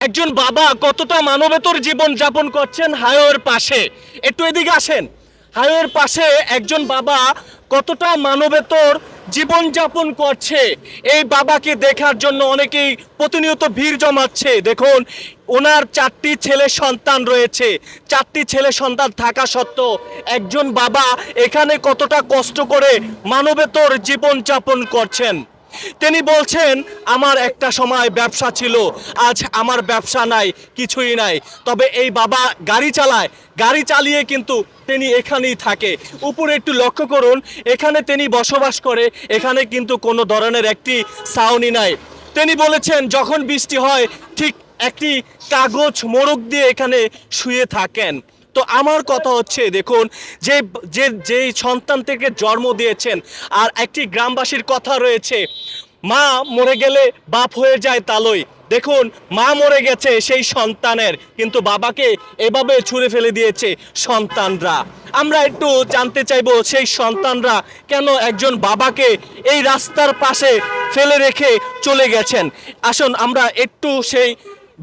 একজন বাবা কতটা মানবেতর জীবন যাপন করছেন হাইওয়ের পাশে? একটু এদিকে আসেন। হাইওয়ের পাশে একজন বাবা কতটা মানবেতর জীবন যাপন করছে? এই বাবাকে দেখার জন্য অনেকেই প্রতিনিয়ত ভিড় জমাচ্ছে। দেখুন, ওনার চারটি ছেলে সন্তান রয়েছে। চারটি ছেলে সন্তান থাকা সত্ত্বেও একজন বাবা এখানে কতটা কষ্ট করে মানবেতর জীবন যাপন করছেন? তিনি বলছেন, আমার একটা সময় ব্যবসা ছিল, আজ আমার ব্যবসা নাই, কিছুই নাই। তবে এই বাবা গাড়ি চালায়। গাড়ি চালিয়ে কিন্তু তিনি এখানেই থাকে। উপরে একটু লক্ষ্য করুন, এখানে তিনি বসবাস করে, এখানে কিন্তু কোনো ধরনের একটি সাউনি নাই। তিনি বলেছেন, যখন বৃষ্টি হয়, ঠিক একটি কাগজ মোড়ক দিয়ে এখানে শুয়ে থাকেন। তো আমার কথা হচ্ছে, দেখুন, যে যে যেই সন্তান থেকে জন্ম দিয়েছেন, আর একটি গ্রামবাসীর কথা রয়েছে, মা মরে গেলে বাপ হয়ে যায় তালই। দেখুন, মা মরে গেছে সেই সন্তানের, কিন্তু বাবাকে এভাবে ছুঁড়ে ফেলে দিয়েছে সন্তানরা। আমরা একটু জানতে চাইব, সেই সন্তানরা কেন একজন বাবাকে এই রাস্তার পাশে ফেলে রেখে চলে গেছেন? আসুন, আমরা একটু সেই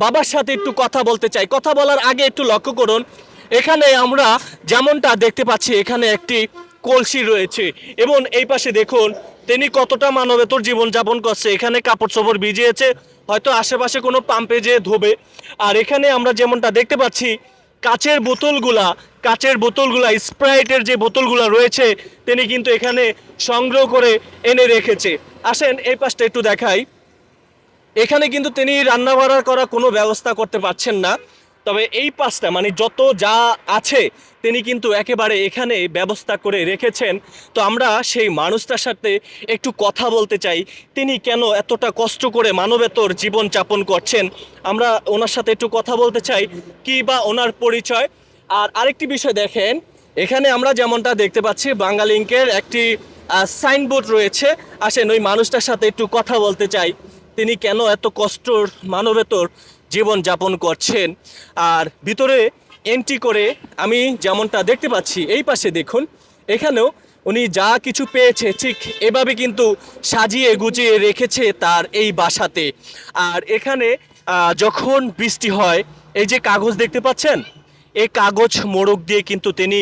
বাবার সাথে একটু কথা বলতে চাই। কথা বলার আগে একটু লক্ষ্য করুন এখানে আমরা যেমনটা দেখতে পাচ্ছি, এখানে একটি কলসি রয়েছে। এবং এই পাশে দেখুন, তিনি কতটা মানবেতর জীবনযাপন করছে। এখানে কাপড় চোপড় ভিজিয়েছে, হয়তো আশেপাশে কোনো পাম্পে যেয়ে ধোবে। আর এখানে আমরা যেমনটা দেখতে পাচ্ছি, কাচের বোতলগুলা কাচের বোতলগুলা, স্প্রাইটের যে বোতলগুলা রয়েছে, তিনি কিন্তু এখানে সংগ্রহ করে এনে রেখেছে। আসেন, এই পাশটা একটু দেখাই। এখানে কিন্তু তিনি রান্না বাড়া করা কোনো ব্যবস্থা করতে পারছেন না। তবে এই পাঁচটা মানে যত যা আছে, তিনি কিন্তু একেবারে এখানে ব্যবস্থা করে রেখেছেন। তো আমরা সেই মানুষটার সাথে একটু কথা বলতে চাই। তিনি কেন এতটা কষ্ট করে মানবেতর জীবন যাপন করছেন? আমরা ওনার সাথে একটু কথা বলতে চাই, কি বা ওনার পরিচয়? আর আরেকটি বিষয় দেখেন, এখানে আমরা যেমনটা দেখতে পাচ্ছি বাঙালিঙ্কের একটি সাইনবোর্ড রয়েছে। আসেন ওই মানুষটার সাথে একটু কথা বলতে চাই। তিনি কেন এত কষ্টর, মানবেতর জীবন যাপন করছেন। আর ভিতরে এন্ট্রি করে আমি যেমনটা দেখতে পাচ্ছি, এই পাশে দেখুন, এখানেও উনি যা কিছু পেয়েছে, ঠিক এভাবে কিন্তু সাজিয়ে গুছিয়ে রেখেছে তার এই বাসাতে। আর এখানে যখন বৃষ্টি হয়, এই যে কাগজ দেখতে পাচ্ছেন? এই কাগজ মোড়ক দিয়ে কিন্তু তিনি,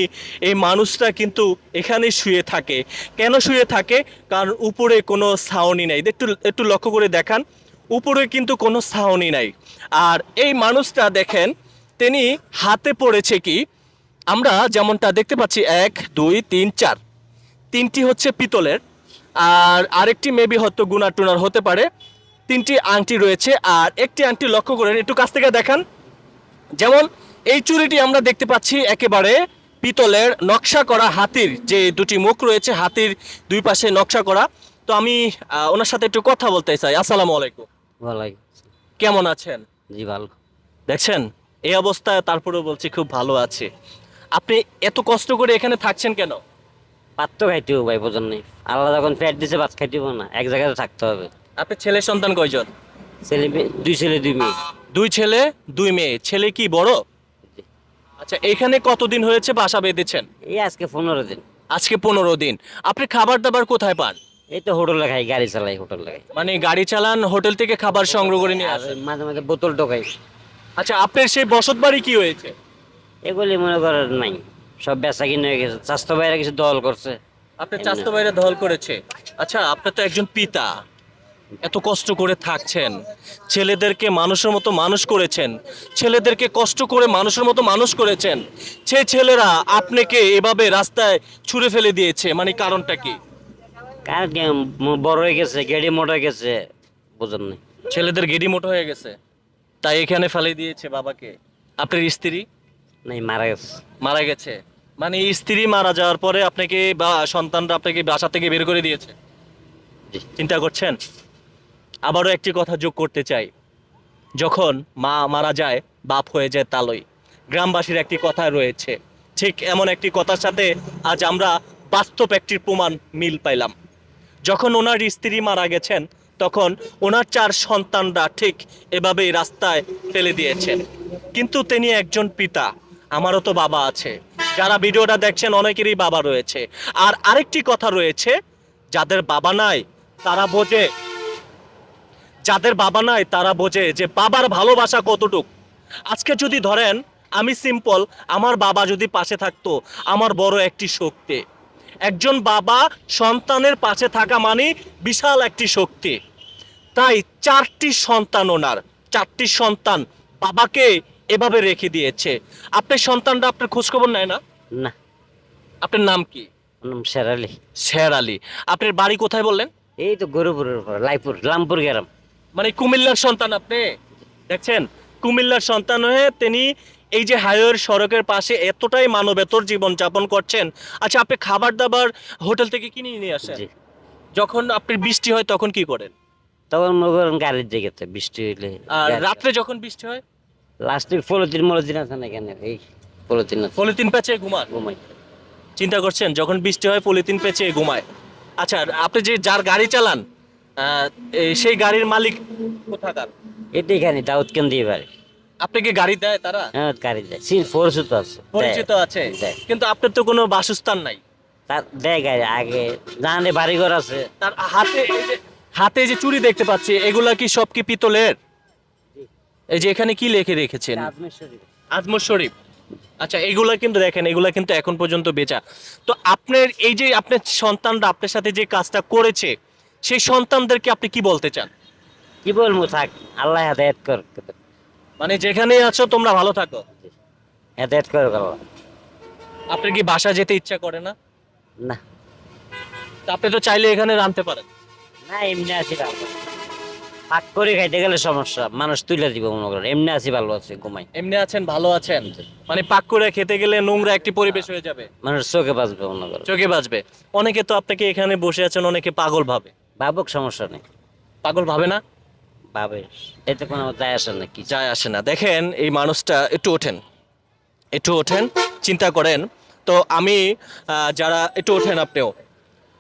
এই মানুষটা কিন্তু এখানে শুয়ে থাকে। কেন শুয়ে থাকে? কারণ উপরে কোনো ছাউনি নাই। একটু একটু লক্ষ্য করে দেখান। উপরে কিন্তু কোনো ছাউনি নাই। আর এই মানুষটা দেখেন, তিনি হাতে পড়েছে কি? আমরা যেমনটা দেখতে পাচ্ছি, এক, দুই, তিন, চার। তিনটি হচ্ছে পিতলের, আর আরেকটি মেবি হয়তো গুনার টুনার হতে পারে। তিনটি আংটি রয়েছে, আর একটি আংটি লক্ষ্য করেন, একটু কাছ থেকে দেখান। যেমন, এই চুড়িটি আমরা দেখতে পাচ্ছি একেবারে পিতলের নকশা করা হাতির, যে দুটি মুখ রয়েছে, হাতির দুই পাশে নকশা করা। তো আমি ওনার সাথে একটু কথা বলতে চাই। আসসালামু আলাইকুম। কেমন আছেন? জি ভালো। দেখছেন? এই অবস্থায় তারপরেও বলছি খুব ভালো আছে। আপনি এত কষ্ট করে এখানে থাকছেন কেন? ভাত তো খাইতে হবে ভাই বোঝেন নেই আল্লাহ যখন পেট দিছে ভাত খাইতে হবে না। এক জায়গাতে থাকতে হবে। আপনি ছেলে সন্তান কয়জন? ছেলে মেয়ে দুই ছেলে দুই মেয়ে। দুই ছেলে দুই মেয়ে। ছেলে কি বড়? আচ্ছা এখানে কতদিন হয়েছে বাসা বেঁধেছেন? এই আজকে পনেরো দিন। আজকে পনেরো দিন। আপনি খাবার দাবার কোথায় পান? এই তো হোটেলে খাই গাড়ি চালাই হোটেলে খাই মানে গাড়ি চালান হোটেল থেকে খাবার সংগ্রহ করে নিয়ে আর আসেন? মাঝে মাঝে বোতল টোকাই আচ্ছা আপনার সেই বসত বাড়ি কি হয়েছে? এগুলি মনে করেন নাই সব বেচা কিনে হয়ে গেছে। স্বাস্থ্য বাইরে কিছু দল করছে। আপনার চাস্তো বাইরে দল করেছে? আচ্ছা আপনি তো একজন পিতা। এত কষ্ট করে থাকছেন। ছেলেদেরকে মানুষের মতো মানুষ করেছেন। ছেলেদেরকে কষ্ট করে মানুষের মতো মানুষ করেছেন। সেই ছেলেরা আপনাকে এভাবে রাস্তায় ছুঁড়ে ফেলে দিয়েছে মানে কারণটা কি? কার বড় হয়ে গেছে গেড়ি মোট হয়ে গেছে? বোঝেন নাই। ছেলেদের গেডি মোটো হয়ে গেছে তাই এখানে ফেলে দিয়েছে বাবাকে। আপনার স্ত্রী? নাই মারা গেছে। মারা গেছে। মানে স্ত্রী মারা যাওয়ার পরে আপনাকে বা সন্তানরা আপনাকে বাসা থেকে বের করে দিয়েছে? চিন্তা করছেন? আবারও একটি কথা যোগ করতে চাই। যখন মা মারা যায় বাপ হয়ে যায় তালই। গ্রামবাসীর একটি কথা রয়েছে। ঠিক এমন একটি কথার সাথে আজ আমরা বাস্তব একটি প্রমাণ মিল পাইলাম। যখন ওনার স্ত্রী মারা গেছেন, তখন ওনার চার সন্তানরা ঠিক এভাবেই রাস্তায় ফেলে দিয়েছেন। কিন্তু তিনি একজন পিতা, আমারও তো বাবা আছে। যারা ভিডিওটা দেখছেন, অনেকেরই বাবা রয়েছে। আর আরেকটি কথা রয়েছে, যাদের বাবা নাই, তারা বোঝে, যাদের বাবা নাই, তারা বোঝে যে বাবার ভালোবাসা কতটুক। আজকে যদি ধরেন, আমি সিম্পল আমার বাবা যদি পাশে থাকতো, আমার বড় একটি শক্তি। একজন বাবা সন্তানের পাশে থাকা মানে বিশাল একটি শক্তি। তাই চারটি সন্তান ওনার চারটি সন্তান বাবাকে এভাবে রেখে দিয়েছে। আপনার সন্তানরা আপনার খোঁজখবর নেয় না? না। আপনার নাম কি? নাম শেরালি শের আলী। আপনার বাড়ি কোথায় বললেন? এই তো গরুপুরের লাইপুর লামপুর গ্রাম। মানে কুমিল্লার সন্তান আপনি? দেখছেন কুমিল্লার সন্তান হয়ে তিনি এই যে হাইওয়ের সড়কের পাশে এতটাই মানবেতর জীবন যাপন করছেন। আচ্ছা আপনি খাবার দাবার হোটেল থেকে কিনে নিয়ে আসেন। জি। যখন আপনি বৃষ্টি হয় তখন কি করেন? তখন মনে করেন গাড়ির দিকে বৃষ্টি হইলে আর রাত্রে যখন বৃষ্টি হয়? লাস্টের পলিথিন মলিথিন আছে না কেন? এই পলিথিন আছে। পলিথিন পেঁচে ঘুমান ঘুমাই চিন্তা করছেন যখন বৃষ্টি হয় পলিথিন পেঁচে ঘুমায়। আচ্ছা আর আপনি যে যার গাড়ি চালান আহ, এই সেই গাড়ির মালিক কোথাকার? এটাই খানি দাউদ কেন দিয়ে পারে আপনাকে গাড়ি দেয় তারা? হ্যাঁ গাড়ি দেয়। সিন পরিচিত আছে। পরিচিত আছে? কিন্তু আপনার তো কোনো বাসস্থান নাই। তার দেয় গাড়ি। আগে জানে বাড়িঘর আছে। তার হাতে হাতে যে চুড়ি দেখতে পাচ্ছি এগুলা কি সব কি পিতলের? এই যে এখানে কি লিখে রেখেছেন? আজমর শরীফ। আচ্ছা এগুলা কিন্তু দেখেন এগুলা কিন্তু এখন পর্যন্ত বেচা। তো আপনার এই যে আপনার সন্তানরা আপনার সাথে যে কাজটা করেছে সেই সন্তানদেরকে আপনি কি বলতে চান? কি বলব থাক। আল্লাহ হেদায়ত কর মানে যেখানেই আছো তোমরা ভালো থাকো। হেদায়ত কর আল্লাহ আপনার কি বাসা যেতে ইচ্ছা করে না? না। তা আপনি তো চাইলে এখানে রানতে পারেন। না এমনি আছি ভালো। পাক করে খাইতে গেলে সমস্যা মানুষ তুলে দিব মনে করেন। এমনি আছি ভালো আছে ঘুমাই। এমনি আছেন ভালো আছেন। মানে পাক করে খেতে গেলে নোংরা একটি পরিবেশ হয়ে যাবে। মানুষ চোখে বাঁচবে মনে করেন। চোখে বাঁচবে। অনেকে তো আপনাকে এখানে বসে আছেন অনেকে পাগল ভাবে। ভাবুক সমস্যা নেই। পাগল ভাবে না? ভাবে এতে কোনো যায় আসে না কি যায় আসে না। দেখেন, এই মানুষটা একটু ওঠেন। একটু ওঠেন, চিন্তা করেন। তো আমি যারা একটু ওঠেন আপনিও।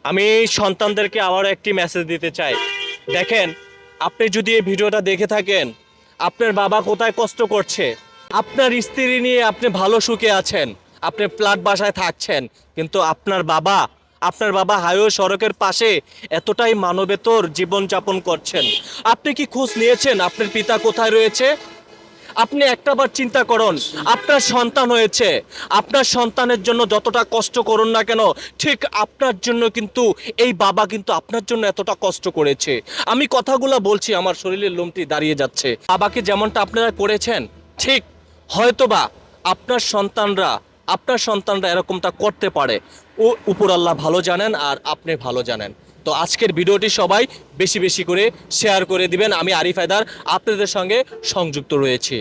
আমি সন্তানদেরকে আবার একটি মেসেজ দিতে চাই। দেখেন, আপনি যদি এই ভিডিওটা দেখে থাকেন, আপনার বাবা কোথায় কষ্ট করছে? আপনার স্ত্রী নিয়ে আপনি ভালো সুখে আছেন। আপনি ফ্ল্যাট বাসায় থাকছেন। কিন্তু আপনার বাবা আপনার বাবা হাইওয়ে সড়কের পাশে এতটাই মানবেতর জীবনযাপন করছেন। আপনি কি খোঁজ নিয়েছেন আপনার পিতা কোথায় রয়েছে? আপনি একটাবার চিন্তা করুন, আপনার সন্তান হয়েছে। আপনার সন্তানের জন্য যতটা কষ্ট করুন না কেন, ঠিক আপনার জন্য কিন্তু, এই বাবা কিন্তু আপনার জন্য এতটা কষ্ট করেছে। আমি কথাগুলো বলছি, আমার শরীরের লোমটি দাঁড়িয়ে যাচ্ছে। বাবাকে যেমনটা আপনারা করেছেন, ঠিক হয়তোবা আপনার সন্তানরা আপনার সন্তানরা এরকমটা করতে পারে। ও উপর আল্লাহ ভালো জানেন আর আপনি ভালো জানেন। তো আজকের ভিডিওটি সবাই বেশি বেশি করে শেয়ার করে দিবেন। আমি আরিফ হায়দার, আপনাদের সঙ্গে সংযুক্ত রয়েছি।